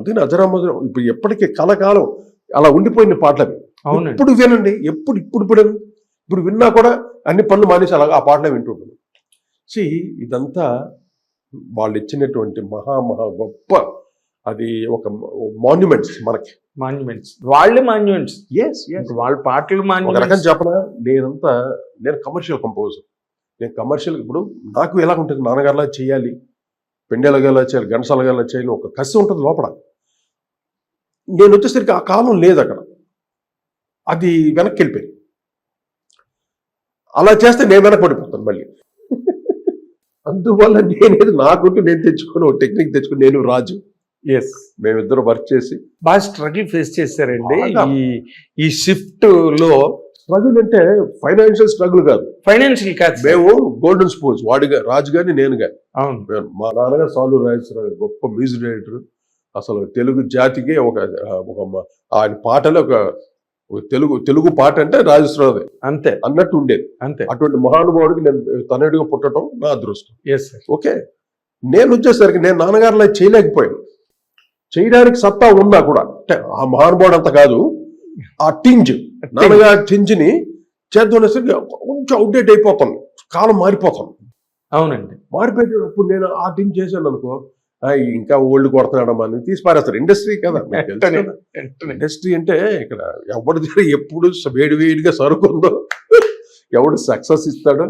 అందుకని అజరామజరం ఇప్పుడు ఎప్పటికీ కలకాలం అలా ఉండిపోయిన పాటలు అవి ఇప్పుడు వినండి ఎప్పుడు ఇప్పుడు ఇప్పుడు ఇప్పుడు విన్నా కూడా అన్ని పనులు మానేసి అలాగా ఆ పాటలే వింటుంటాను సి ఇదంతా వాళ్ళు ఇచ్చినటువంటి మహా మహా గొప్ప అది ఒక మాన్యుమెంట్స్ మనకి. మాన్యుమెంట్స్. వాళ్ళే మాన్యుమెంట్స్. ఎస్ వాళ్ళ పాటలు మాన్యుమెంట్స్. చెప్పనా నేనంతా నేను కమర్షియల్ కంపోజర్ నేను కమర్షియల్ ఇప్పుడు నాకు ఎలా ఉంటుంది నాన్నగారులా చేయాలి పెండెలగలా చేయాలి గంటసాలగలా చేయాలి ఒక కసి ఉంటుంది లోపల. నేను వచ్చేసరికి ఆ కాలం లేదు అక్కడ అది వెనక్కి వెళ్ళిపోయింది అలా చేస్తే నేను వెనక్కి పడిపోతాను మళ్ళీ. అందువల్ల నేనేది నాకుంటూ నేను తెచ్చుకొని ఒక టెక్నిక్ తెచ్చుకొని నేను రాజు. ఎస్ మేమిద్దరు వర్క్ చేసి. బాగా స్ట్రగుల్ ఫేస్ చేశారండి. ఈ ఈ షిఫ్ట్లో స్ట్రగుల్ అంటే ఫైనాన్షియల్ స్ట్రగుల్ కాదు. ఫైనాన్షియల్ కాదు. మేము గోల్డెన్ స్పూన్స్. వాడిగా రాజు గాని నేను గాని అవును. మా నాన్నగారు సాలు రాజేశ్వరరావు గొప్ప మ్యూజిక్ డైరెక్టర్. అసలు తెలుగు జాతికి ఒక ఒక ఆయన పాటలో ఒక తెలుగు తెలుగు పాట అంటే రాజేశ్వరరావు అంతే. అన్నట్టు ఉండేది. అంతే. అటువంటి మహానుభావుడికి నేను తనయుడిగా పుట్టడం నా అదృష్టం. Yes okay. నేను వచ్చేసరికి నేను నాన్నగారులా చేయలేకపోయాను. చేయడానికి సత్తా ఉన్నా కూడా అంటే ఆ మహానుభావుడు అంత కాదు ఆ టింజ్ నాన్నగారి టింజ్ని చేద్దామనేసరికి కొంచెం అవుట్డేట్ అయిపోతాను కాలం మారిపోతాను అవునండి. మారిపోయేటప్పుడు నేను ఆ టీం చేశాను అనుకో ఇంకా ఓల్డ్ కొడుతున్నాడమ్మా అని తీసి పారేస్తారు. ఇండస్ట్రీ కదా. ఇండస్ట్రీ అంటే ఇక్కడ ఎవరి దగ్గర ఎప్పుడు వేడి వేడిగా సరుకుందో ఎవడు సక్సెస్ ఇస్తాడో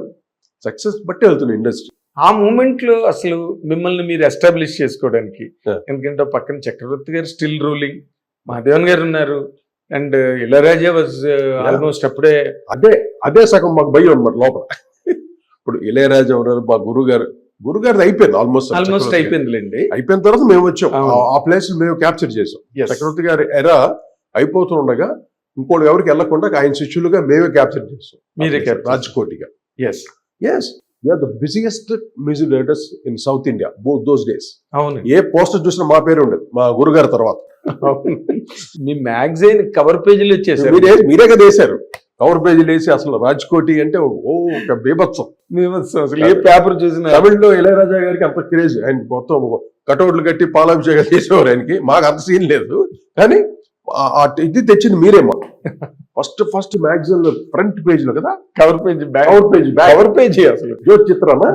సక్సెస్ బట్టి వెళ్తుంది ఇండస్ట్రీ ఆ మూమెంట్లో అసలు మిమ్మల్ని మీరు ఎస్టాబ్లిష్ చేసుకోవడానికి. ఎందుకంటే పక్కన చక్రవర్తి గారు స్టిల్ రూలింగ్ మహాదేవన్ గారు ఉన్నారు అండ్ ఇళరాజా వాజ్ ఆల్మోస్ట్ అప్పుడే అదే అదే సగం మాకు భయం అనమాట లోపల. ఇప్పుడు ఇళయరాజా ఉన్నారు మా గురువు గారు గురువు గారిది అయిపోయింది ఆల్మోస్ట్ ఆల్మోస్ట్ అయిపోయిందిలేండి. అయిపోయిన తర్వాత మేము వచ్చాం. ఆ- ప్లేస్ మేము క్యాప్చర్ చేసాం. చక్రవర్తి గారి ఎరా అయిపోతుండగా ఇంకోటి ఎవరికి వెళ్ళకుండా ఆయన శిష్యులుగా మేమే క్యాప్చర్ చేస్తాం మీరే. రాజ్కోటిగా. Yes yes we are the busiest music directors in south India both those days అవును ఏ పోస్టర్ చూసినా మా పేరు ఉండేది మా గురుగారి తర్వాత. మీ మ్యాగజైన్ కవర్ పేజీలు వచ్చేసారు మీరే మీరే కదా వేశారు. కవర్ పేజీలు వేసి అసలు రాజ్కోటి అంటే ఓ ఒక బీభత్సం. అసలు. ఏ పేపర్ చూసినా తమిళ్ళో ఇళయరాజా గారికి అంత క్రేజ్. ఆయన మొత్తం కటౌట్లు కట్టి పాలాభిషేకం చేసేవారు ఆయనకి. మాకు అంత సీన్ లేదు. కానీ ఇది తెచ్చింది మీరేమో. ఫస్ట్ ఫస్ట్ మ్యాగజైన్లో ఫ్రంట్ పేజ్లో కదా? Cover page back. Cover page cover page అసలు జ్యోతి చిత్రమా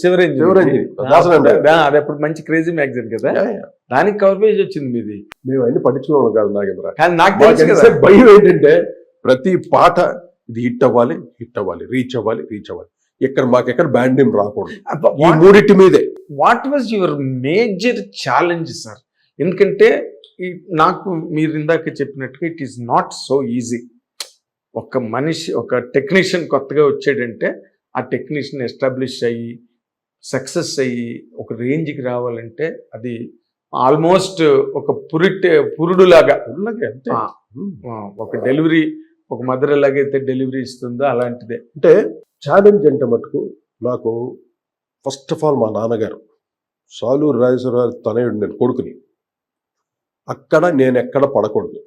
శివరంజన్ అది అప్పుడు మంచి క్రేజీ మ్యాగజైన్ కదా? దానికి కవర్ పేజ్ వచ్చింది మీది. మేము అన్ని పట్టించుకోవడం కాదు నాగేంద్ర. కానీ నాకు భయం ఏంటంటే ప్రతి పాట ఇది హిట్ అవ్వాలి హిట్ అవ్వాలి రీచ్ అవ్వాలి రీచ్ అవ్వాలి. ఎక్కడ బ్యాండ్ నేమ్ రాకూడదు. ఈ మూడింటి మీదే. What was your major challenge sir ఎందుకంటే నాకు మీరు ఇందాక చెప్పినట్టుగా it is not so easy ఒక మనిషి ఒక టెక్నీషియన్ కొత్తగా వచ్చాడంటే ఆ టెక్నీషియన్ ఎస్టాబ్లిష్ అయ్యి సక్సెస్ అయ్యి ఒక రేంజ్కి రావాలంటే అది ఆల్మోస్ట్ ఒక పురిట్ పురుడులాగా ఆ, ఒక డెలివరీ ఒక మదర్ ఎలాగైతే డెలివరీ ఇస్తుందో అలాంటిదే. అంటే ఛాలెంజ్ అంటే మటుకు నాకు ఫస్ట్ ఆఫ్ ఆల్ మా నాన్నగారు సాలూరు రాజేశ్వరరావు తనయుడు నేను కొడుకుని. అక్కడ నేను ఎక్కడ పడకూడదు.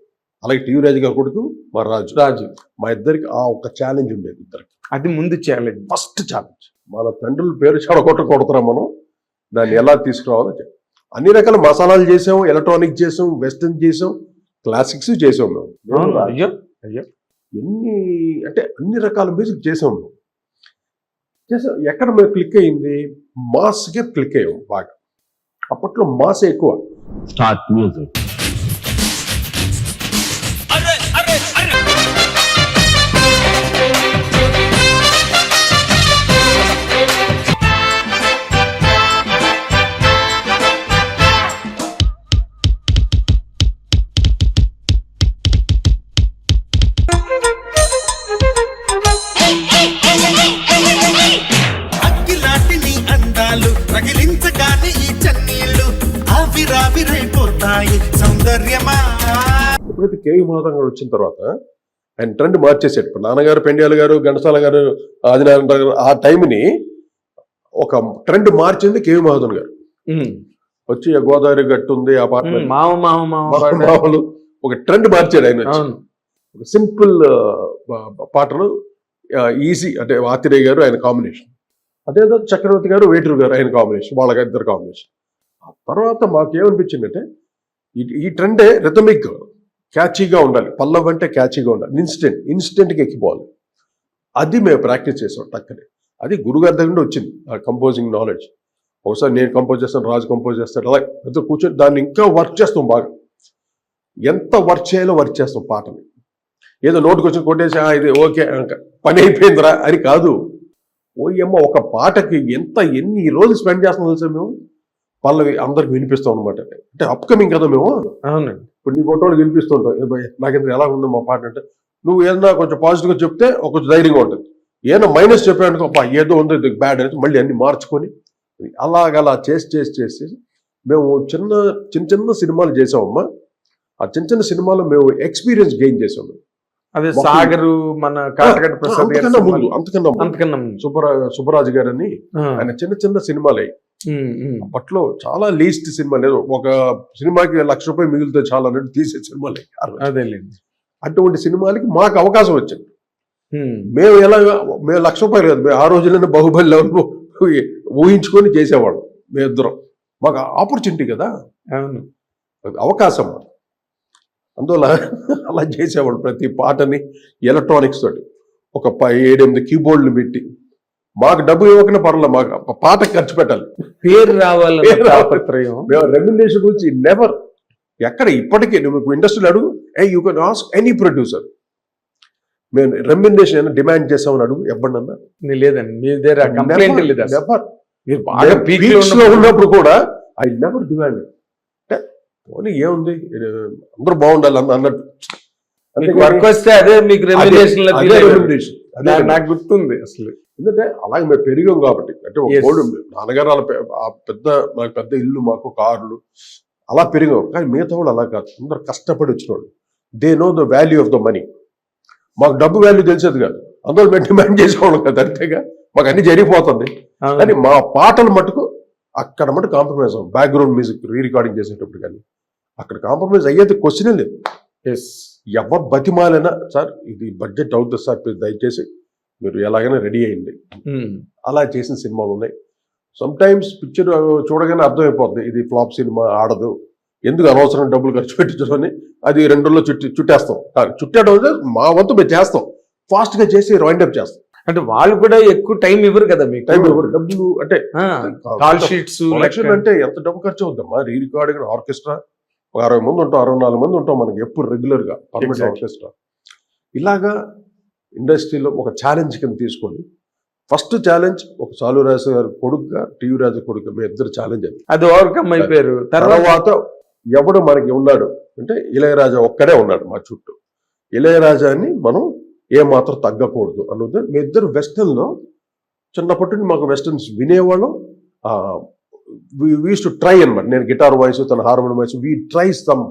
అలాగే టీవీ రాజు గారి కొడుకు మా రాజు. రాజు. మా ఇద్దరికి ఆ ఒక ఛాలెంజ్ ఉండేది ఇద్దరికి. అది ముందు ఛాలెంజ్ ఫస్ట్ ఛాలెంజ్. మన తండ్రుల పేరు చెడగొట్ట కొడుతున్నాం మనం? దాన్ని ఎలా తీసుకురావాలో అన్ని రకాల మసాలాలు చేసాం ఎలక్ట్రానిక్ చేసాం వెస్టర్న్ చేసాం క్లాసిక్స్ చేసాం మేము. అయ్యో అయ్యో. ఎన్ని అంటే అన్ని రకాల మ్యూజిక్ చేసాం మేము. చేసాం ఎక్కడ మేము క్లిక్ అయింది మాస్కే క్లిక్ అయ్యాం బాగా. అప్పట్లో మాస్ ఎక్కువ. స్టార్ట్ మ్యూజిక్ ఆవిరావిరైపోతాయి సౌందర్యమా? ఎప్పుడైతే కేవి మాధవ్ గారు వచ్చిన తర్వాత ఆయన ట్రెండ్ మార్చేసాడు ఇప్పుడు నాన్నగారు పెండ్యాల గారు ఘంటసాల గారు ఆదినారాయణ గారు ఆ టైంని ఒక ట్రెండ్ మార్చింది కేవి మాధవన్ గారు. వచ్చి ఆ గోదావరి గట్టు ఉంది ఆ పాట. మామూలు ఒక ట్రెండ్ మార్చాడు ఆయన ఒక సింపుల్ పాటలు ఈజీ అంటే ఆతిరేయ గారు ఆయన కాంబినేషన్ అదేదో చక్రవర్తి గారు వేటూరు గారు ఆయన కాంబినేషన్ వాళ్ళ ఇద్దరు కాంబినేషన్ తర్వాత మాకు ఏమనిపించిందంటే ఈ- ట్రెండే రిథమిక్ క్యాచీగా ఉండాలి. పల్లవ్ అంటే క్యాచీగా ఉండాలి. ఇన్స్టెంట్ ఇన్స్టెంట్గా ఎక్కిపోవాలి. అది మేము ప్రాక్టీస్ చేసాం టక్కనే. అది గురుగారి దగ్గర నుండి వచ్చింది ఆ కంపోజింగ్ నాలెడ్జ్ ఒకసారి నేను కంపోజ్ చేస్తాను రాజు కంపోజ్ చేస్తాడు అలా పెద్ద కూర్చొని దాన్ని ఇంకా వర్క్ చేస్తాం బాగా. ఎంత వర్క్ చేయాలో వర్క్ చేస్తాం పాటని. ఏదో నోటుకు వచ్చి కొట్టేసి ఇది ఓకే ఇంకా పని అయిపోయిందిరా అని కాదు. ఓయమ్మ ఒక పాటకి ఎంత ఎన్ని రోజులు స్పెండ్ చేస్తాం తెలుసా మేము? పల్లవి అందరికి వినిపిస్తాం అనమాట అంటే అప్కమింగ్ కదా మేము అవునండి ఇప్పుడు నీ ఫోటోలు వినిపిస్తుంటావు "ఏ భయ్, నాకింత ఎలా ఉందో మా పాట అంటే నువ్వు ఏదన్నా కొంచెం పాజిటివ్గా చెప్తే ఒక కొంచెం ధైర్యంగా ఉంటుంది ఏదైనా మైనస్ చెప్పానుకో అబ్బా ఏదో ఉంది ఇది బ్యాడ్ అనేది మళ్ళీ అన్ని మార్చుకొని అలాగలా చేసి చేసి చేసి మేము చిన్న చిన్న చిన్న సినిమాలు చేసామమ్మా ఆ చిన్న చిన్న సినిమాలో మేము ఎక్స్పీరియన్స్ గెయిన్ చేసాం మేము. అదే సాగరు మన కాటగడ్డ ప్రసాద్ గారి అంతకన్నా ముందు. అంతకన్నా ముందు అంతకన్నా ముందు. సుబ్బరా సుబ్బరాజు గారని ఆ, ఆయన చిన్న చిన్న సినిమాలు అయ్యి. అప్పట్లో చాలా లీస్ట్ సినిమా లేదు. ఒక సినిమాకి లక్ష రూపాయలు మిగిలితే చాలా అన్నట్టు తీసే సినిమాలు. అదేలేండి. అటువంటి సినిమాలకి మాకు అవకాశం వచ్చింది. మేము ఎలా మేము లక్ష రూపాయలు కాదు మేము ఆ రోజుల్లోనే బాహుబలి లెవెల్ ఊహించుకొని చేసేవాళ్ళం. మేమిద్దరం మాకు ఆపర్చునిటీ కదా. అవును. అవకాశం అందువల్ల అలా చేసేవాడు ప్రతి పాటని ఎలక్ట్రానిక్స్ తోటి. ఒక ఏడెనిమిది కీబోర్డులు పెట్టి మాకు డబ్బు ఇవ్వకనే పర్లేదు మాకు పాట ఖర్చు పెట్టాలి. పేరు రావాలి. రెమ్యునేషన్ గురించి నెవర్ ఎక్కడ ఇప్పటికీ నువ్వు ఇండస్ట్రీలో అడుగు ఏ you can ask any producer మేము రెమ్యునేషన్ డిమాండ్ చేసామని అడుగు ఎవరినన్నా నీ లేదండి మీ దగ్గర కంప్లైంట్ లేదు. నెవర్ మీరు బాగా peak లో పీక్స్లో ఉన్నప్పుడు- కూడా ఐ నెవర్ డిమాండ్ అంటే పోనీ ఏముంది? అందరూ బాగుండాలి అన్న అన్నట్టు. వర్క్ వస్తే అదే మీకు రెమ్యునేషన్ నాకు గుర్తుంది అసలు. ఎందుకంటే అలాగే మేము పెరిగాం కాబట్టి. అంటే. గోల్డ్ నాన్నగారు అలా పెద్ద మాకు పెద్ద ఇల్లు మాకు కార్లు అలా పెరిగాం. కానీ మిగతా వాళ్ళు అలా కాదు. అందరు కష్టపడి వచ్చిన వాళ్ళు they know the value of the money మాకు డబ్బు వాల్యూ తెలిసేది కాదు. అందులో మేము డిమాండ్ చేసేవాళ్ళం కదా అంతేగా? మాకు అన్ని జరిగిపోతుంది. కానీ మా పాటలు మటుకు అక్కడ మటుకు కాంప్రమైజ్ అవ్వం బ్యాక్గ్రౌండ్ మ్యూజిక్ రీ రికార్డింగ్ చేసేటప్పుడు కానీ. అక్కడ కాంప్రమైజ్ అయ్యేది క్వశ్చనే లేదు. Yes. ఎవరు బతిమాలైనా సార్ ఇది బడ్జెట్ అవుతుంది సార్ దయచేసి. మీరు ఎలాగైనా రెడీ అయ్యింది ఉమ్, అలా చేసిన సినిమాలు ఉన్నాయి. సమ్ టైమ్స్ పిక్చర్ చూడగానే అర్థమైపోద్ది. ఇది ఫ్లాప్ సినిమా ఆడదు. ఎందుకు అనవసరం డబ్బులు ఖర్చు పెట్టించుకొని అది రెండు రోజుల్లో చుట్టి చుట్టేస్తాం. కానీ చుట్టేయడం అంటే మా వంతు మేము చేస్తాం. ఫాస్ట్గా చేసి అప్ చేస్తాం. అంటే వాళ్ళు కూడా ఎక్కువ టైం ఇవ్వరు కదా మీకు? టైం ఎవరు డబ్బులు అంటే కాల్ షీట్స్ అంటే ఎంత డబ్బు ఖర్చు అవుద్దమ్మా రీ రికార్డింగ్ ఆర్కెస్ట్రా ఒక అరవై మంది ఉంటాం అరవై నాలుగు మంది ఉంటాం మనకి ఎప్పుడు రెగ్యులర్గా. పర్మనెంట్. ఆర్కెస్ట్రా ఇలాగా ఇండస్ట్రీలో ఒక ఛాలెంజ్ కింద తీసుకొని ఫస్ట్ ఛాలెంజ్ ఒక సాలు రాజు గారి కొడుకుగా టీవీ రాజు కొడుకు మీ ఇద్దరు ఛాలెంజ్ అది. అది ఓవర్కమ్ అయిపోయారు. తర్వాత ఎవడు మనకి ఉన్నాడు? అంటే ఇళయరాజా ఒక్కడే ఉన్నాడు మా చుట్టూ. ఇళయరాజాని మనం ఏ మాత్రం తగ్గకూడదు అన్నది మీ ఇద్దరు వెస్టర్న్లో చిన్నప్పటి నుండి మాకు వెస్టర్న్స్ వినేవాళ్ళం. వీస్ టు ట్రై అనమాట నేను గిటార్ వాయిస్ తన harmonium voice we try some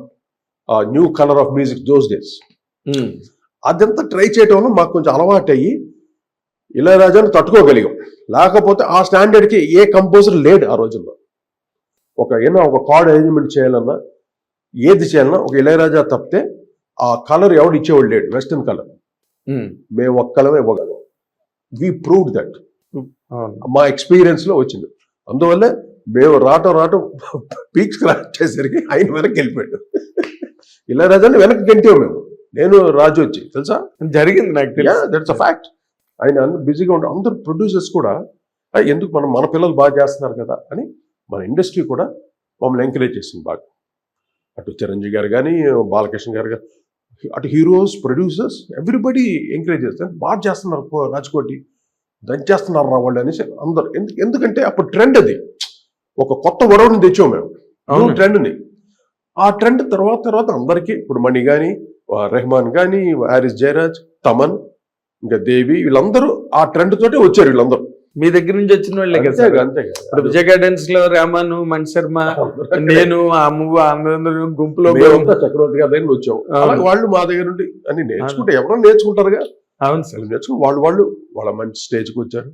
new colour of music those days అదంతా ట్రై చేయటం వల్ల మాకు కొంచెం అలవాటు అయ్యి ఇళయరాజాని తట్టుకోగలిగాం. లేకపోతే ఆ స్టాండర్డ్కి ఏ కంపోజర్ లేడు ఆ రోజుల్లో. ఒక ఏదైనా ఒక కార్డ్ అరేంజ్మెంట్ చేయాలన్నా ఏది చేయాలన్నా ఒక ఇళయరాజా తప్పితే ఆ కలర్ ఎవడు ఇచ్చేవాడు లేడు వెస్టర్న్ కలర్. మేము ఒక్కలమే ఇవ్వగలం. We proved that. మా experience లో వచ్చింది. అందువల్ల మేము రావటం రావటం పీక్స్ వచ్చేసరికి ఆయన వెనక్కి వెళ్ళిపోయాడు. ఇళయరాజాని వెనక్కి గంటాం మేము. నేను రాజు వచ్చి తెలుసా? జరిగింది నాకు దట్స్ అ ఫ్యాక్ట్ ఆయన బిజీగా ఉంటారు అందరు ప్రొడ్యూసర్స్ కూడా "ఆ, ఎందుకు మనం మన పిల్లలు బాగా చేస్తున్నారు కదా అని మన ఇండస్ట్రీ కూడా మమ్మల్ని ఎంకరేజ్ చేసింది బాగా. అటు చిరంజీవి గారు కానీ బాలకృష్ణ గారు కానీ అటు హీరోస్ ప్రొడ్యూసర్స్ ఎవ్రీబడి ఎంకరేజ్ చేస్తారు బాగా చేస్తున్నారు రాజ్కోటి దంచేస్తున్నారు రా వాళ్ళు అనేసి అందరు. ఎందు- ఎందుకంటే అప్పుడు ట్రెండ్ అది. ఒక కొత్త వరవని తెచ్చాం మేము. ట్రెండ్ని ఆ ట్రెండ్ తర్వాత తర్వాత అందరికీ ఇప్పుడు మణి కానీ రెహమాన్ కానీ హారిస్ జయరాజ్ తమన్ ఇంకా దేవి వీళ్ళందరూ ఆ ట్రెండ్ తోటే వచ్చారు వీళ్ళందరూ. మీ దగ్గర నుంచి వచ్చిన వాళ్ళే కదా. ఇప్పుడు విజయ్ గార్డెన్స్లో రామన్ మణి శర్మ నేను మూవ్ అందరూ గుంపులో చక్రవర్తి గారి దగ్గర వాళ్ళు మా దగ్గర నుండి అన్ని నేర్చుకుంటే ఎవరో నేర్చుకుంటారుగా. అవును సార్. నేర్చుకుని వాళ్ళు వాళ్ళు వాళ్ళ మంచి స్టేజ్కి వచ్చారు.